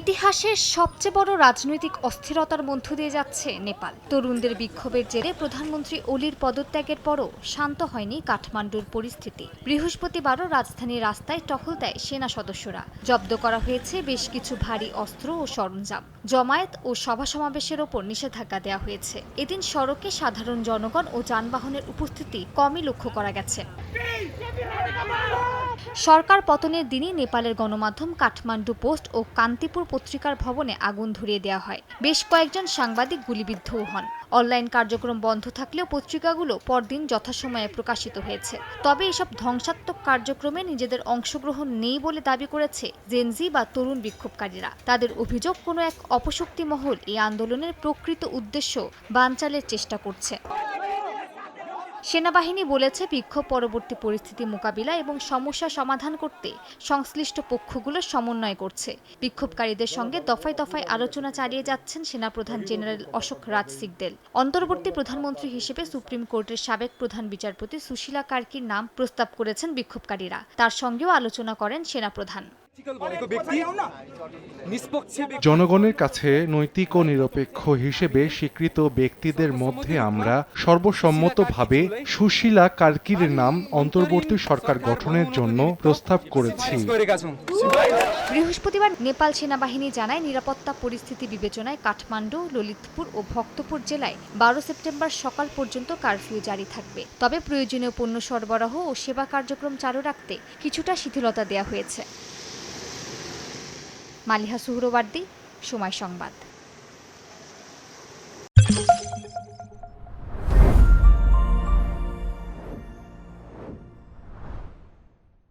ইতিহাসের সবচেয়ে বড় রাজনৈতিক অস্থিরতার মধ্য দিয়ে যাচ্ছে নেপাল। তরুণদের বিক্ষোভের জেরে প্রধানমন্ত্রী অলির পদত্যাগের পরও শান্ত হয়নি কাঠমান্ডুর পরিস্থিতি। বৃহস্পতিবারও রাজধানীর রাস্তায় টহল দেয় সেনা সদস্যরা। জব্দ করা হয়েছে বেশ কিছু ভারী অস্ত্র ও সরঞ্জাম। জমায়েত ও সভা সমাবেশের ওপর নিষেধাজ্ঞা দেওয়া হয়েছে। এদিন সড়কে সাধারণ জনগণ ও যানবাহনের উপস্থিতি কমই লক্ষ্য করা গেছে। সরকার পতনের দিনই নেপালের গণমাধ্যম কাঠমান্ডু পোস্ট ও কান্তিপুর পত্রিকার ভবনে আগুন ধরিয়ে দেওয়া হয়। বেশ কয়েকজন সাংবাদিক গুলিবিদ্ধও হন। অনলাইন কার্যক্রম বন্ধ থাকলেও পত্রিকাগুলো পরদিন যথাসময়ে প্রকাশিত হয়েছে। তবে এসব ধ্বংসাত্মক কার্যক্রমে নিজেদের অংশগ্রহণ নেই বলে দাবি করেছে জেনজি বা তরুণ বিক্ষোভকারীরা। তাদের অভিযোগ, কোনো এক অপশক্তি মহল এই আন্দোলনের প্রকৃত উদ্দেশ্য বানচালের চেষ্টা করছে। সেনাবাহিনী বলেছে, বিক্ষোভ পরবর্তী পরিস্থিতি মোকাবিলা এবং সমস্যা সমাধান করতে সংশ্লিষ্ট পক্ষগুলো সমন্বয় করছে। বিক্ষোভকারীদের সঙ্গে দফায় দফায় আলোচনা চালিয়ে যাচ্ছেন সেনাপ্রধান জেনারেল অশোক রাজ সিগদেল অন্তর্বর্তী প্রধানমন্ত্রী হিসেবে সুপ্রিম কোর্টের সাবেক প্রধান বিচারপতি সুশীলা কার্কির নাম প্রস্তাব করেছেন বিক্ষোভকারীরা। তার সঙ্গেও আলোচনা করেন সেনাপ্রধান। জনগণের কাছে নৈতিক ও নিরপেক্ষ হিসেবে স্বীকৃত ব্যক্তিদের মধ্যে আমরা সর্বসম্মতভাবে সুশীলা কার্কির নাম অন্তর্বর্তী সরকার গঠনের জন্য প্রস্তাব করেছি। বৃহস্পতিবার নেপাল সেনাবাহিনী জানায় নিরাপত্তা পরিস্থিতি বিবেচনায় কাঠমান্ডু ললিতপুর ও ভক্তপুর জেলায় বারো সেপ্টেম্বর সকাল পর্যন্ত কারফিউ জারি থাকবে। তবে প্রয়োজনীয় পণ্য সরবরাহ ও সেবা কার্যক্রম চালু রাখতে কিছুটা শিথিলতা দেওয়া হয়েছে। মালিহা সুহরওয়ার্দী সময় সংবাদ।